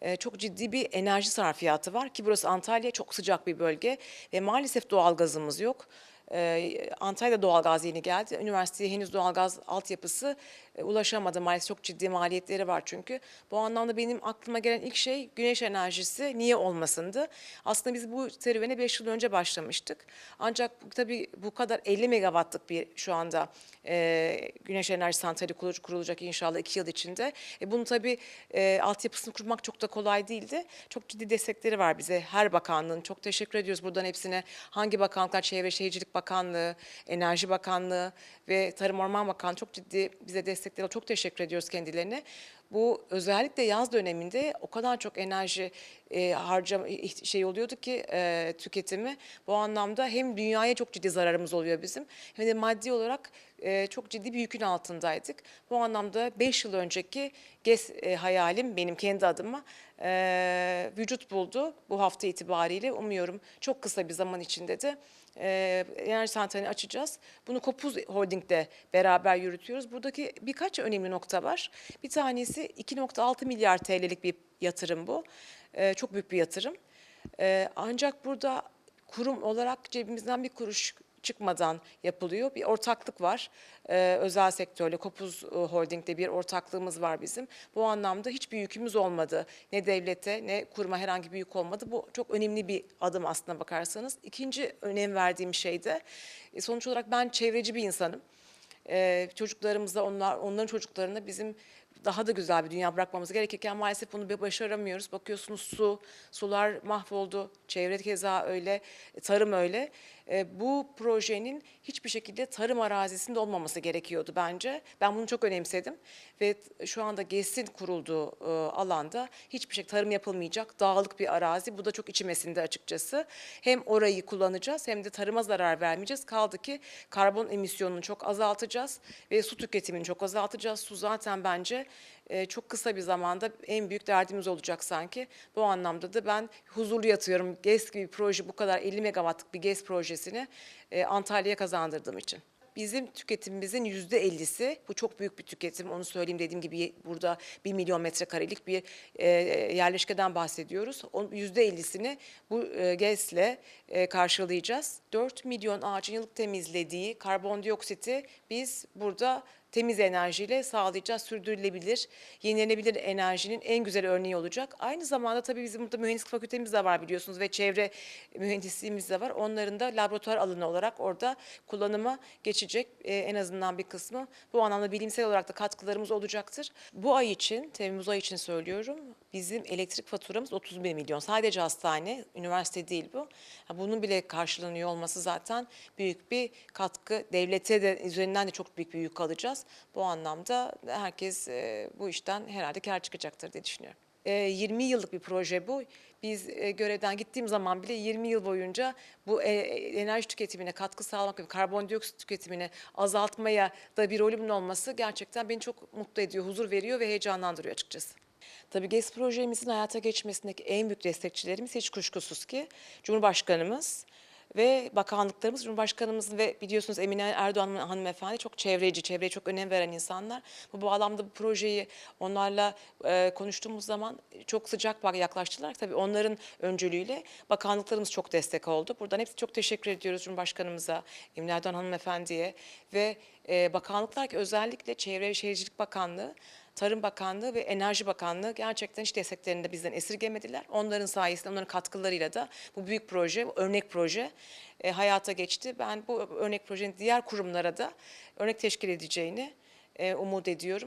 e, çok ciddi bir enerji sarfiyatı var ki burası Antalya çok sıcak bir bölge ve maalesef doğalgazımız yok. Ee, Antalya'da doğalgaz yeni geldi. Üniversiteye henüz doğalgaz altyapısı e, ulaşamadı. Maalesef çok ciddi maliyetleri var çünkü. Bu anlamda benim aklıma gelen ilk şey güneş enerjisi niye olmasındı? Aslında biz bu serüvene 5 yıl önce başlamıştık. Ancak tabii bu kadar 50 megawattlık bir şu anda e, güneş enerji santrali kurul- kurulacak inşallah 2 yıl içinde. E, bunu tabii e, altyapısını kurmak çok da kolay değildi. Çok ciddi destekleri var bize her bakanlığın. Çok teşekkür ediyoruz buradan hepsine. Hangi bakanlıklar? Çevre Şehircilik Bakanlığı, Enerji Bakanlığı ve Tarım Orman Bakanlığı çok ciddi bize destekleri. Çok teşekkür ediyoruz kendilerine. Bu özellikle yaz döneminde o kadar çok enerji e, harcama iht- şey oluyordu ki e, tüketimi. Bu anlamda hem dünyaya çok ciddi zararımız oluyor bizim hem de maddi olarak e, çok ciddi bir yükün altındaydık. Bu anlamda 5 yıl önceki GES e, hayalim benim kendi adıma e, vücut buldu bu hafta itibariyle. Umuyorum çok kısa bir zaman içinde de e, enerji santralini açacağız. Bunu Kopuz Holding'de beraber yürütüyoruz. Buradaki birkaç önemli nokta var. Bir tanesi 2.6 milyar TL'lik bir yatırım bu. E, çok büyük bir yatırım. E, ancak burada kurum olarak cebimizden bir kuruş çıkmadan yapılıyor. Bir ortaklık var. Ee, özel sektörle Kopuz e, Holding'de bir ortaklığımız var bizim. Bu anlamda hiçbir yükümüz olmadı. Ne devlete ne kuruma herhangi bir yük olmadı. Bu çok önemli bir adım aslına bakarsanız. İkinci önem verdiğim şey de e, sonuç olarak ben çevreci bir insanım. Ee, çocuklarımıza, onlar, onların çocuklarına bizim daha da güzel bir dünya bırakmamız gerekirken maalesef bunu bir başaramıyoruz. Bakıyorsunuz su, sular mahvoldu, çevre keza öyle, e, tarım öyle. E, bu projenin hiçbir şekilde tarım arazisinde olmaması gerekiyordu bence. Ben bunu çok önemsedim ve şu anda GES'in kurulduğu e, alanda hiçbir şey tarım yapılmayacak, dağlık bir arazi. Bu da çok içimesinde açıkçası. Hem orayı kullanacağız hem de tarıma zarar vermeyeceğiz. Kaldı ki karbon emisyonunu çok azaltacağız ve su tüketimini çok azaltacağız. Su zaten bence e, çok kısa bir zamanda en büyük derdimiz olacak sanki. Bu anlamda da ben huzurlu yatıyorum. GES gibi bir proje bu kadar 50 megawattlık bir GES projesini e, Antalya'ya kazandırdığım için. Bizim tüketimimizin yüzde ellisi, bu çok büyük bir tüketim, onu söyleyeyim dediğim gibi burada bir milyon metrekarelik bir e, yerleşkeden bahsediyoruz. Yüzde ellisini bu e, GES'le e, karşılayacağız. 4 milyon ağacın yıllık temizlediği karbondioksiti biz burada temiz enerjiyle sağlayacağız. Sürdürülebilir, yenilenebilir enerjinin en güzel örneği olacak. Aynı zamanda tabii bizim burada mühendislik fakültemiz de var biliyorsunuz ve çevre mühendisliğimiz de var. Onların da laboratuvar alanı olarak orada kullanıma geçecek e, en azından bir kısmı. Bu anlamda bilimsel olarak da katkılarımız olacaktır. Bu ay için, Temmuz ayı için söylüyorum, bizim elektrik faturamız 31 milyon. Sadece hastane, üniversite değil bu. Bunun bile karşılanıyor olması zaten büyük bir katkı. Devlete de üzerinden de çok büyük bir yük alacağız. Bu anlamda herkes e, bu işten herhalde kar çıkacaktır diye düşünüyorum. E, 20 yıllık bir proje bu. Biz e, görevden gittiğim zaman bile 20 yıl boyunca bu e, enerji tüketimine katkı sağlamak ve karbondioksit tüketimini azaltmaya da bir rolümün olması gerçekten beni çok mutlu ediyor, huzur veriyor ve heyecanlandırıyor açıkçası. Tabii GES projemizin hayata geçmesindeki en büyük destekçilerimiz hiç kuşkusuz ki Cumhurbaşkanımız ve bakanlıklarımız, Cumhurbaşkanımız ve biliyorsunuz Emine Erdoğan hanımefendi çok çevreci, çevreye çok önem veren insanlar. Bu bağlamda bu projeyi onlarla e, konuştuğumuz zaman çok sıcak bak yaklaştılar. Tabii onların öncülüğüyle bakanlıklarımız çok destek oldu. Buradan hepsi çok teşekkür ediyoruz Cumhurbaşkanımıza, Emine Erdoğan hanımefendiye ve e, bakanlıklar ki özellikle Çevre ve Şehircilik Bakanlığı Tarım Bakanlığı ve Enerji Bakanlığı gerçekten hiç desteklerini de bizden esirgemediler. Onların sayesinde, onların katkılarıyla da bu büyük proje, bu örnek proje e, hayata geçti. Ben bu örnek projenin diğer kurumlara da örnek teşkil edeceğini e, umut ediyorum.